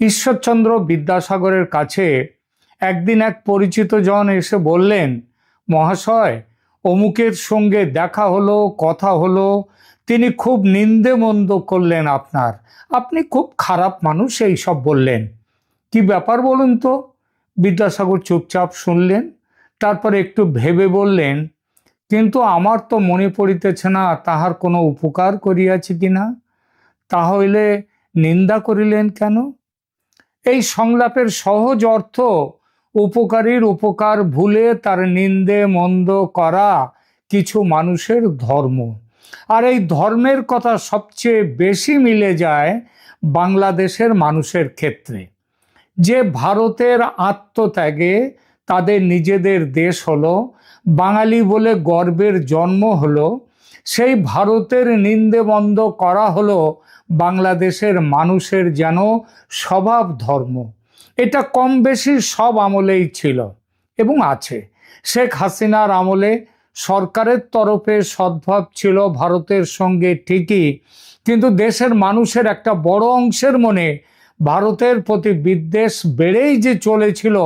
ঈশ্বরচন্দ্র বিদ্যাসাগরের কাছে একদিন এক পরিচিত জন এসে বললেন, মহাশয়, অমুকের সঙ্গে দেখা হলো, কথা হলো। তিনি খুব নিন্দে মন্দ করলেন আপনার। আপনি খুব খারাপ মানুষ এই সব বললেন। কি ব্যাপার বলুন তো? বিদ্যাসাগর চুপচাপ শুনলেন, তারপরে একটু ভেবে বললেন, কিন্তু আমার তো মনে পড়িতেছে না, তাহার কোনো উপকার করিয়াছি কিনা তাহলে নিন্দা করিলেন কেন? এই সংলাপের সহজ অর্থ উপকারীর উপকার ভুলে তার নিন্দে মন্দ করা কিছু মানুষের ধর্ম। আর এই ধর্মের কথা সবচেয়ে বেশি মিলে যায় বাংলাদেশের মানুষের ক্ষেত্রে। যে ভারতের আত্মত্যাগে তাদের নিজেদের দেশ হলো, বাঙালি বলে গর্বের জন্ম হলো সেই ভারতের নিন্দে বন্ধ করা হলো বাংলাদেশের মানুষের যেন স্বভাব ধর্ম। এটা কম বেশি সব আমলেই ছিল এবং আছে। শেখ হাসিনার আমলে সরকারের তরফে সদ্ভাব ছিল ভারতের সঙ্গে ঠিকই, কিন্তু দেশের মানুষের একটা বড় অংশের মনে ভারতের প্রতি বিদ্বেষ বেড়েই যে চলেছিল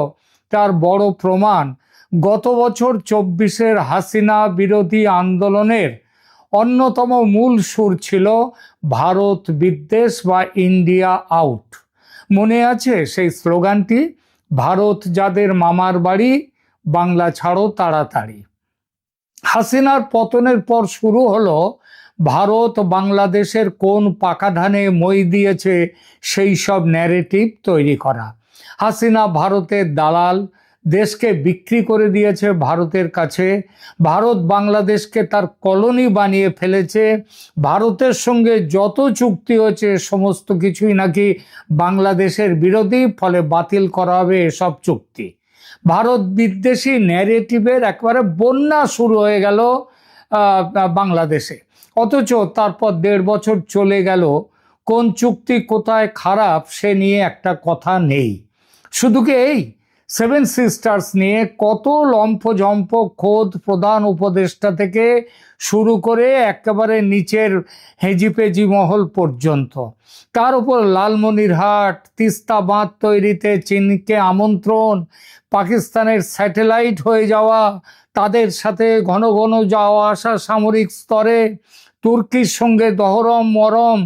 তার বড় প্রমাণ। গত বছর চব্বিশের হাসিনা বিরোধী আন্দোলনের অন্যতম মূল সুর ছিল ভারত বিদ্বেষ বা ইন্ডিয়া আউট। মনে আছে সেই স্লোগানটি? ভারত যাদের মামার বাড়ি, বাংলা ছাড়ো তাড়াতাড়ি। হাসিনার পতনের পর শুরু হলো, ভারত বাংলাদেশের কোন পাকা ধানে মই দিয়েছে সেই সব ন্যারেটিভ তৈরি করা। হাসিনা ভারতের দালাল দেশকে বিক্রি করে দিয়েছে ভারতের কাছে। ভারত বাংলাদেশকে তার কলোনি বানিয়ে ফেলেছে। ভারতের সঙ্গে যত চুক্তি হয়েছে, সমস্ত কিছুই নাকি বাংলাদেশের বিরোধী, ফলে বাতিল করা হবে এসব চুক্তি। ভারত বিদ্বেষী ন্যারেটিভের একবারে বন্যা শুরু হয়ে গেল বাংলাদেশে। অথচ তারপর দেড় বছর চলে গেল, কোন চুক্তি কোথায় খারাপ সে নিয়ে একটা কথা নেই। শুধু কি এই? সেভেন সিস্টার্স নিয়ে কত লম্ফঝম্প খোদ প্রধান উপদেষ্টা থেকে শুরু করে একেবারে নিচের হেজিপেজি মহল পর্যন্ত। তার উপর লালমনিরহাট তিস্তা বাঁধ তৈরিতে চীনকে আমন্ত্রণ, পাকিস্তানের স্যাটেলাইট হয়ে যাওয়া, তাদের সাথে ঘন ঘন যাওয়া আসা সামরিক স্তরে, তুর্কির সঙ্গে দহরম মরম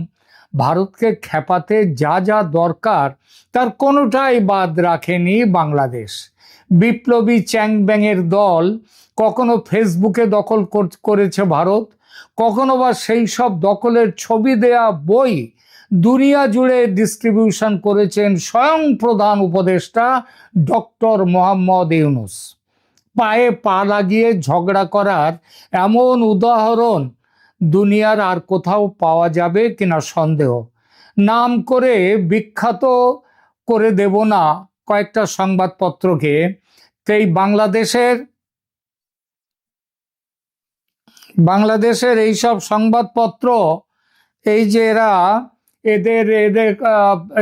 ভারতকে খেপাতে যা যা দরকার, তার কোনোটাই বাদ রাখেনি বাংলাদেশ। বিপ্লবী চ্যাং ব্যাংয়ের দল কখনো ফেসবুকে দখল করেছে ভারত, কখনো বা সেই সব দখলের ছবি দেয়া বই দুনিয়া জুড়ে ডিস্ট্রিবিউশন করেছেন স্বয়ং প্রধান উপদেষ্টা ডক্টর মোহাম্মদ ইউনুস। পায়ে পা লাগিয়ে ঝগড়া করার এমন উদাহরণ দুনিয়ার আর কোথাও পাওয়া যাবে কিনা সন্দেহ। নাম করে বিখ্যাত করে দেব না কয়েকটা সংবাদপত্রকে। এই বাংলাদেশের বাংলাদেশের এইসব সংবাদপত্র, এই যে এরা, এদের এদের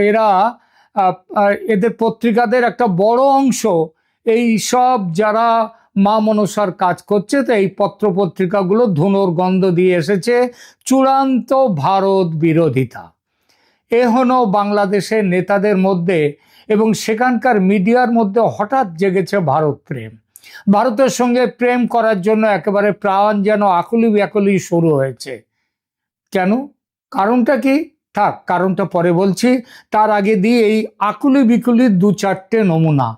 এরা এদের পত্রিকাদের একটা বড় অংশ। এই সব যারা মা মনসার কাজ করছে, তো এই পত্র পত্রিকাগুলো ধুনোর গন্ধ দিয়ে এসেছে, চূড়ান্ত ভারত বিরোধিতা। এহনো বাংলাদেশের নেতাদের মধ্যে এবং সেখানকার মিডিয়ার মধ্যে হঠাৎ জেগেছে ভারত প্রেম। ভারতের সঙ্গে প্রেম করার জন্য একেবারে প্রাণ যেন আকুলি ব্যাকুলি শুরু হয়েছে। কেন? কারণটা কি? থাক, কারণটা পরে বলছি। তার আগে দিয়ে এই আকুলি বিকুলির দু চারটে নমুনা।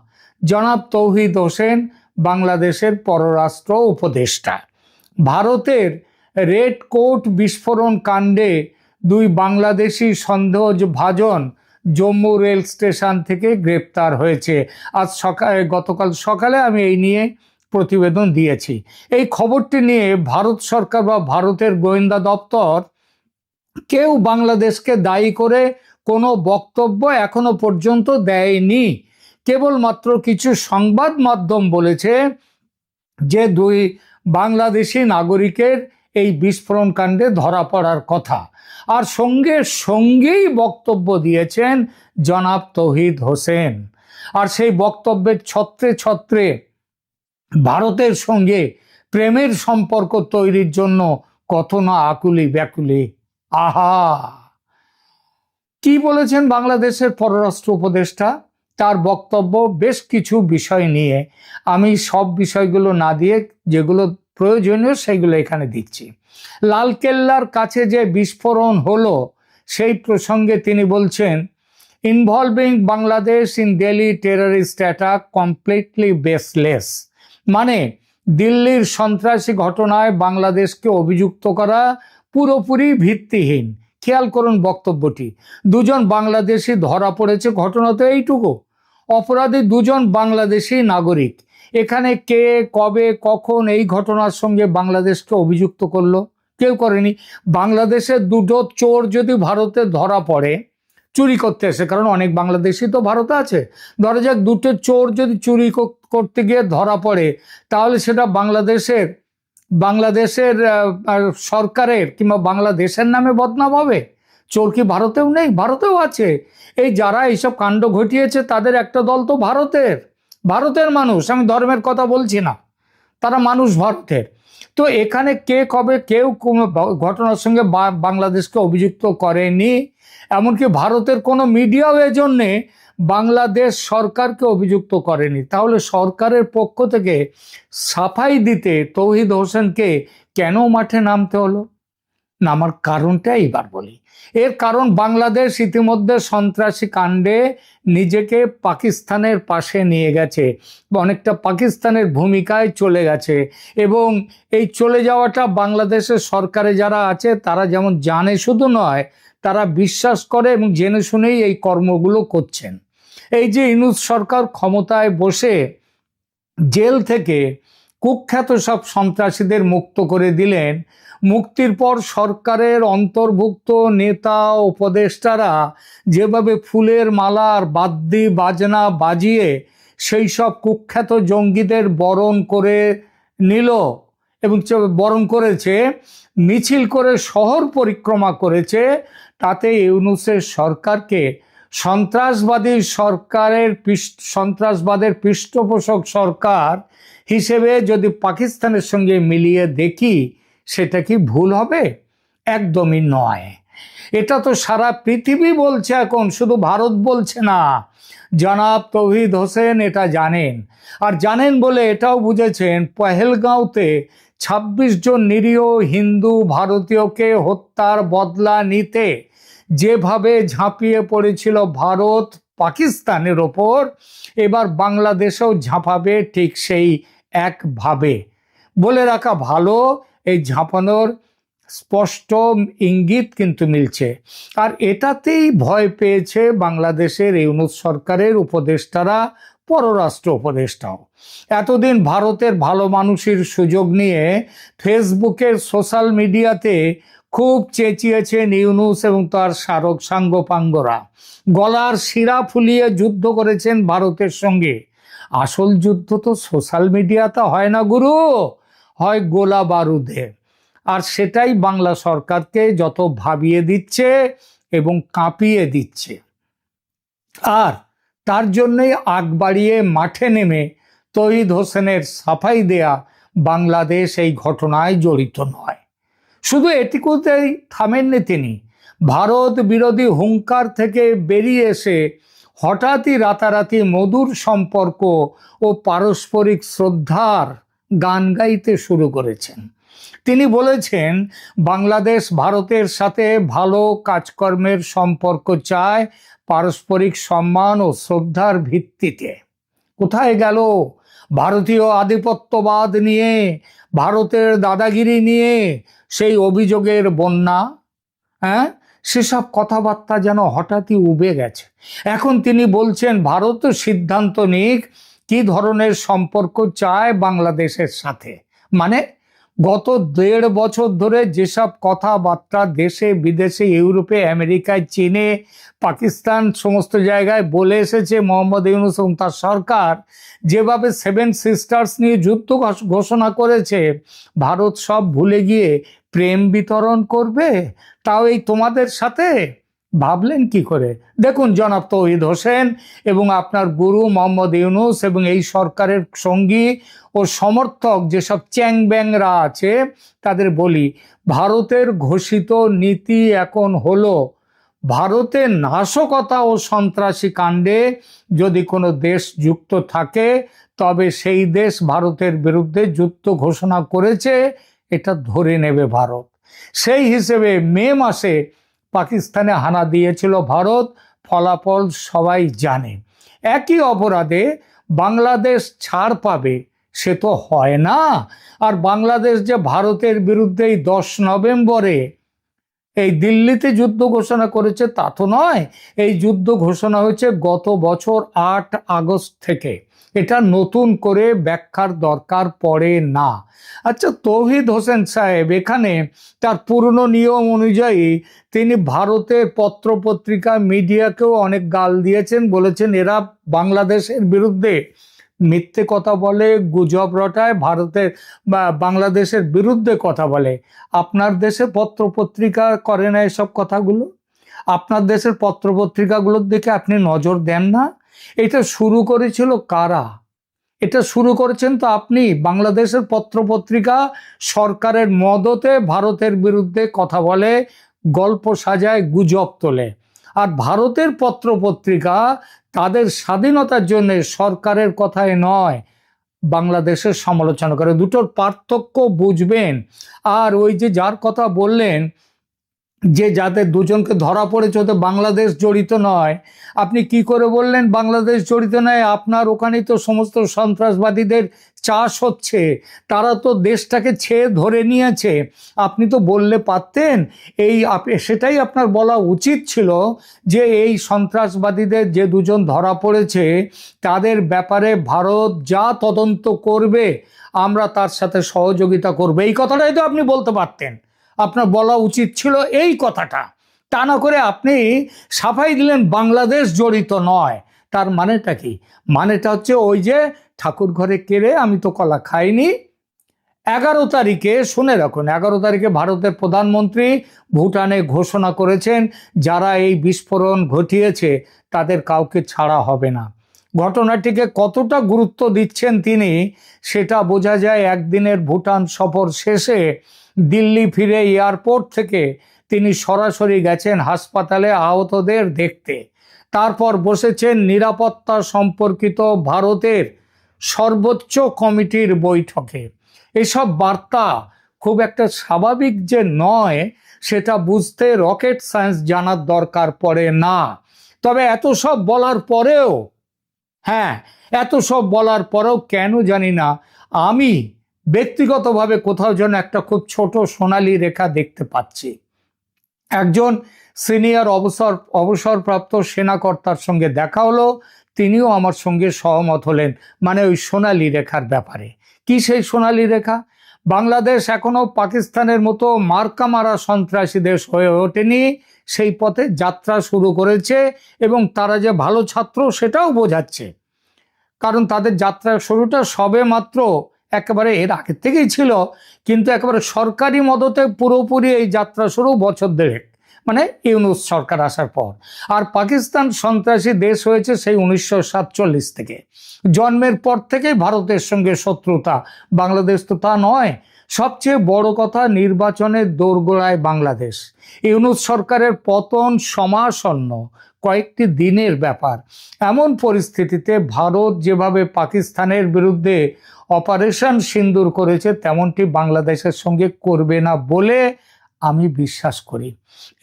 জনাব তৌহিদ হোসেন বাংলাদেশের পররাষ্ট্র উপদেষ্টা। ভারতের রেড কোট বিস্ফোরণ কাণ্ডে দুই বাংলাদেশি সন্দেহভাজন জম্মু রেল স্টেশন থেকে গ্রেপ্তার হয়েছে। আজ সকালে, গতকাল সকালে আমি এই নিয়ে প্রতিবেদন দিয়েছি। এই খবরটি নিয়ে ভারত সরকার বা ভারতের গোয়েন্দা দপ্তর কেউ বাংলাদেশকে দায়ী করে কোনো বক্তব্য এখনও পর্যন্ত দেয়নি। কেবলমাত্র কিছু সংবাদ মাধ্যম বলেছে যে দুই বাংলাদেশি নাগরিকের এই বিস্ফোরণ কাণ্ডে ধরা পড়ার কথা। আর সঙ্গে সঙ্গেই বক্তব্য দিয়েছেন জনাব তহিদ হোসেন। আর সেই বক্তব্যের ছত্রে ছত্রে ভারতের সঙ্গে প্রেমের সম্পর্ক তৈরির জন্য কত না আকুলি ব্যাকুলি। আহা! কি বলেছেন বাংলাদেশের পররাষ্ট্র উপদেষ্টা? তার বক্তব্য বেশ কিছু বিষয় নিয়ে। আমি সব বিষয়গুলো না দিয়ে যেগুলো প্রয়োজনীয় সেগুলো এখানে দিচ্ছি। লালকেল্লার কাছে যে বিস্ফোরণ হলো, সেই প্রসঙ্গে তিনি বলছেন involving Bangladesh in Delhi terrorist attack completely baseless মানে দিল্লির সন্ত্রাসী ঘটনায় বাংলাদেশকে অভিযুক্ত করা পুরোপুরি ভিত্তিহীন। খেয়াল করুন বক্তব্যটি। দুজন বাংলাদেশি ধরা পড়েছে ঘটনা তো এইটুকু। অপরাধী দুজন বাংলাদেশি নাগরিক। এখানে কে, কবে, কখন এই ঘটনার সঙ্গে বাংলাদেশকে অভিযুক্ত করল, কেউ করেনি। বাংলাদেশের দুটো চোর যদি ভারতে ধরা পড়ে, চুরি করতে এসে কারণ অনেক বাংলাদেশি তো ভারতে আছে। ধরা যাক দুটো চোর যদি চুরি করতে গিয়ে ধরা পড়ে, তাহলে সেটা বাংলাদেশের বাংলাদেশের সরকারের কিংবা বাংলাদেশের নামে বদনাম হবে? চোর কি ভারতেও নেই, ভারতেও আছে। এই যারা এইসব কাণ্ড ঘটিয়েছে, তাদের একটা দল তো ভারতের। ভারতের মানুষ, আমি ধর্মের কথা বলছি না। তারা মানুষ ভারতের। তো এখানে কে কবে কেউ কোনো ঘটনার সঙ্গে বাংলাদেশকে অভিযুক্ত করেনি? এমনকি ভারতের কোনো মিডিয়াও এজন্যে বাংলাদেশ সরকারকে অভিযুক্ত করেনি। তাহলে সরকারের পক্ষ থেকে সাফাই দিতে তৌহিদ হোসেনকে কেন মাঠে নামতে হলো? নামার কারণটা এবার বলি। এর কারণ বাংলাদেশ ইতিমধ্যে সন্ত্রাসী কাণ্ডে নিজেকে পাকিস্তানের পাশে নিয়ে গেছে অনেকটা পাকিস্তানের ভূমিকায় চলে গেছে এবং এই চলে যাওয়াটা বাংলাদেশের সরকারে যারা আছে তারা যেমন জানে শুধু নয়, তারা বিশ্বাস করে এবং জেনে শুনেই এই কর্মগুলো করছেন। এই যে ইনুস সরকার ক্ষমতায় বসে জেল থেকে কুখ্যাত সব সন্ত্রাসীদের মুক্ত করে দিলেন। মুক্তির পর সরকারের অন্তর্ভুক্ত নেতা, উপদেষ্টারা যেভাবে ফুলের মালার বাদ্যি বাজনা বাজিয়ে সেই সব কুখ্যাত জঙ্গিদের বরণ করে নিল এবং বরণ করেছে, মিছিল করে শহর পরিক্রমা করেছে, তাতে ইউনুসের সরকারকে সন্ত্রাসবাদী সরকারের সন্ত্রাসবাদের পৃষ্ঠপোষক সরকার হিসেবে যদি পাকিস্তানের সঙ্গে মিলিয়ে দেখি, সেটা কি ভুল হবে? একদমই নয়। এটা তো সারা পৃথিবী বলছে এখন, শুধু ভারত বলছে না। জনাব তৌহিদ হোসেন এটা জানেন। আর জানেন বলে এটাও বুঝেছেন, পহেলগাঁওতে ছাব্বিশ জন নিরীহ হিন্দু ভারতীয়কে হত্যার বদলা নিতে যেভাবে ঝাঁপিয়ে পড়েছিল ভারত পাকিস্তানের ওপর, এবার বাংলাদেশেও ঝাঁপাবে ঠিক সেই একভাবে। বলে রাখা ভালো, এই ঝাঁপানোর স্পষ্ট ইঙ্গিত কিন্তু মিলছে। আর এটাতেই ভয় পেয়েছে বাংলাদেশের এই ইউনুস সরকারের উপদেষ্টারা, পররাষ্ট্র উপদেষ্টাও। এতদিন ভারতের ভালো মানুষের সুযোগ নিয়ে ফেসবুকের সোশ্যাল মিডিয়াতে খুব চেঁচিয়েছেন ইউনুস এবং তার স্মারক সাঙ্গপাঙ্গরা। গলার শিরা ফুলিয়ে যুদ্ধ করেছেন ভারতের সঙ্গে। আসল যুদ্ধ তো সোশ্যাল মিডিয়াতে হয় না গুরু, হয় গোলা বারুদে। আর সেটাই বাংলা সরকারকে যত ভাবিয়ে দিচ্ছে এবং কাঁপিয়ে দিচ্ছে। আর তার জন্যই আগ বাড়িয়ে মাঠে নেমে তহিদ হোসেনের সাফাই দেয়া বাংলাদেশ এই ঘটনায় জড়িত নয়। শুধু এটুকুতেই থামেননি তিনি। ভারত বিরোধী হুঙ্কার থেকে বেরিয়ে এসে হঠাৎই রাতারাতি মধুর সম্পর্ক ও পারস্পরিক শ্রদ্ধার গান গাইতে শুরু করেছেন। তিনি বলেছেন, বাংলাদেশ ভারতের সাথে ভালো কাজকর্মের সম্পর্ক চায় পারস্পরিক সম্মান ও শ্রদ্ধার ভিত্তিতে। কোথায় গেল ভারতীয় আধিপত্যবাদ নিয়ে, ভারতের দাদাগিরি নিয়ে সেই অভিযোগের বন্যা হ্যাঁ? সেসব কথাবার্তা যেন হঠাৎই উবে গেছে। এখন তিনি বলছেন, ভারত সিদ্ধান্ত নিক, কি ধরনের সম্পর্ক চায় বাংলাদেশের সাথে? মানে গত দেড় বছর ধরে যেসব কথাবার্তা দেশে, বিদেশে, ইউরোপে, আমেরিকায়, চীনে, পাকিস্তান সমস্ত জায়গায় বলে এসেছে মোহাম্মদ ইউনুস এবং তার সরকার, যেভাবে সেভেন সিস্টার্স নিয়ে যুদ্ধ ঘোষ- ঘোষণা করেছে, ভারত সব ভুলে গিয়ে প্রেম বিতরণ করবে, তাও এই তোমাদের সাথে? ভাবলেন কি করে? দেখুন জনাব তৌহিদ হোসেন এবং আপনার গুরু মোহাম্মদ ইউনুস এবং এই সরকারের সঙ্গী ও সমর্থক যেসব চ্যাং ব্যাংরা আছে, তাদের বলি, ভারতের ঘোষিত নীতি এখন হলো ভারতের নাশকতা ও সন্ত্রাসী কাণ্ডে যদি কোনো দেশ যুক্ত থাকে, তবে সেই দেশ ভারতের বিরুদ্ধে যুদ্ধ ঘোষণা করেছে এটা ধরে নেবে ভারত। সেই হিসেবে মে মাসে পাকিস্তানে হানা দিয়েছিল ভারত, ফলাফল সবাই জানে। একই অপরাধে বাংলাদেশ ছাড় পাবে, সে তো হয় না। আর বাংলাদেশ যে ভারতের বিরুদ্ধেই দশ নভেম্বরে এই দিল্লিতে যুদ্ধ ঘোষণা করেছে, তা তো নয়। এই যুদ্ধ ঘোষণা হয়েছে গত বছর আট আগস্ট থেকে। এটা নতুন করে ব্যাখ্যার দরকার পড়ে না। আচ্ছা তৌহিদ হোসেন সাহেব এখানে তার পুরনো নিয়ম অনুযায়ী তিনি ভারতের পত্রপত্রিকা, মিডিয়াকেও অনেক গাল দিয়েছেন, বলেছেন এরা বাংলাদেশের বিরুদ্ধে মিথ্যে কথা বলে, গুজব রটায়, ভারতের বা বাংলাদেশের বিরুদ্ধে কথা বলে। আপনার দেশে পত্রপত্রিকা করে না এসব কথাগুলো? আপনার দেশের পত্রপত্রিকাগুলোর দিকে আপনি নজর দেন না? এটা শুরু করেছিল কারা? এটা শুরু করেছেন তো আপনি, বাংলাদেশের পত্রপত্রিকা সরকারের মদতে ভারতের বিরুদ্ধে কথা বলে, গল্প সাজায়, গুজব তোলে। আর ভারতের পত্রপত্রিকা তাদের স্বাধীনতার জন্য সরকারের কথায় নয়, বাংলাদেশের সমালোচনা করে। দুটোর পার্থক্য বুঝবেন। আর ওই যে যার কথা বললেন যে যাদের দুজনকে ধরা পড়েছে, ওতে বাংলাদেশ জড়িত নয়। আপনি কি করে বললেন, বাংলাদেশ জড়িত নয়? আপনার ওখানেই তো সমস্ত সন্ত্রাসবাদীদের চাষ হচ্ছে। তারা তো দেশটাকে ছেয়ে ধরে নিয়েছে। আপনি তো বললে পারতেন। এই সেটাই আপনার বলা উচিত ছিল যে এই সন্ত্রাসবাদীদের যে দুজন ধরা পড়েছে, তাদের ব্যাপারে ভারত যা তদন্ত করবে, আমরা তার সাথে সহযোগিতা করবে। এই কথাটাই তো আপনি বলতে পারতেন। আপনার বলা উচিত ছিল এই কথাটা। তা না করে আপনি সাফাই দিলেন বাংলাদেশ জড়িত নয়। তার মানেটা কি? মানেটা হচ্ছে ওই যে ঠাকুর ঘরে কেড়ে আমি তো কলা খাইনি। এগারো তারিখে, শুনে রাখুন, এগারো তারিখে ভারতের প্রধানমন্ত্রী ভুটানে ঘোষণা করেছেন, যারা এই বিস্ফোরণ ঘটিয়েছে তাদের কাউকে ছাড়া হবে না। ঘটনাটিকে কতটা গুরুত্ব দিচ্ছেন তিনি, সেটা বোঝা যায় একদিনের ভুটান সফর শেষে দিল্লি ফিরে এয়ারপোর্ট থেকে তিনি সরাসরি গেছেন হাসপাতালে আহতদের দেখতে। তারপর বসেছেন নিরাপত্তা সম্পর্কিত ভারতের সর্বোচ্চ কমিটির বৈঠকে। এসব বার্তা খুব একটা স্বাভাবিক যে নয়, সেটা বুঝতে রকেট সায়েন্স জানার দরকার পড়ে না। তবে এত সব বলার পরেও হ্যাঁ এত সব বলার পরেও কেন জানি না, আমি ব্যক্তিগতভাবে কোথাও যেন একটা খুব ছোট সোনালি রেখা দেখতে পাচ্ছি। একজন সিনিয়র অবসর, অবসরপ্রাপ্ত সেনাকর্তার সঙ্গে দেখা হলো, তিনিও আমার সঙ্গে সহমত হলেন মানে ওই সোনালি রেখার ব্যাপারে। কি সেই সোনালি রেখা? বাংলাদেশ এখনও পাকিস্তানের মতো মার্কা মারা সন্ত্রাসী দেশ হয়ে ওঠেনি, সেই পথে যাত্রা শুরু করেছে এবং তারা যে ভালো ছাত্র সেটাও বোঝাচ্ছে। কারণ তাদের যাত্রার শুরুটা সবে মাত্র একেবারে এর আগের থেকেই ছিল, কিন্তু একেবারে সরকারি মদতে পুরোপুরি এই যাত্রা শুরু বছর দেড়েক মানে ইউনুস সরকার আসার পর। আর পাকিস্তান সন্ত্রাসী দেশ হয়েছে সেই উনিশশো সাতচল্লিশ থেকে। জন্মের পর থেকেই ভারতের সঙ্গে শত্রুতা, বাংলাদেশ তো তা নয়। সবচেয়ে বড় কথা নির্বাচনের দোরগোড়ায় বাংলাদেশ। ইউনুস সরকারের পতন সমাসন্ন কয়েকটি দিনের ব্যাপার। এমন পরিস্থিতিতে ভারত যেভাবে পাকিস্তানের বিরুদ্ধে অপারেশন সিন্দুর করেছে, তেমনটি বাংলাদেশের সঙ্গে করবে না বলে আমি বিশ্বাস করি।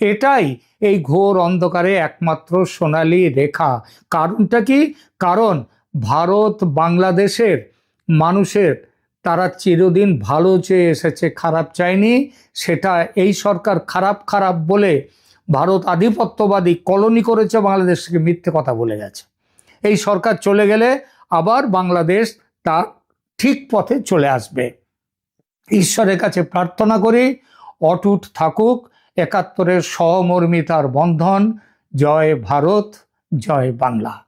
এটাই এই ঘোর অন্ধকারে একমাত্র সোনালি রেখা। কারণটা কি? কারণ ভারত বাংলাদেশের মানুষের, তারা চিরদিন ভালো চেয়ে এসেছে, খারাপ চায়নি, সেটা এই সরকার খারাপ খারাপ বলে ভারত আধিপত্যবাদী কলোনি করেছে বাংলাদেশকে মিথ্যে কথা বলে গেছে। এই সরকার চলে গেলে আবার বাংলাদেশ তার ঠিক পথে চলে আসবে। ঈশ্বরের কাছে প্রার্থনা করি, অটুট থাকুক, একাত্তরের সহমর্মিতার বন্ধন। জয় ভারত, জয় বাংলা।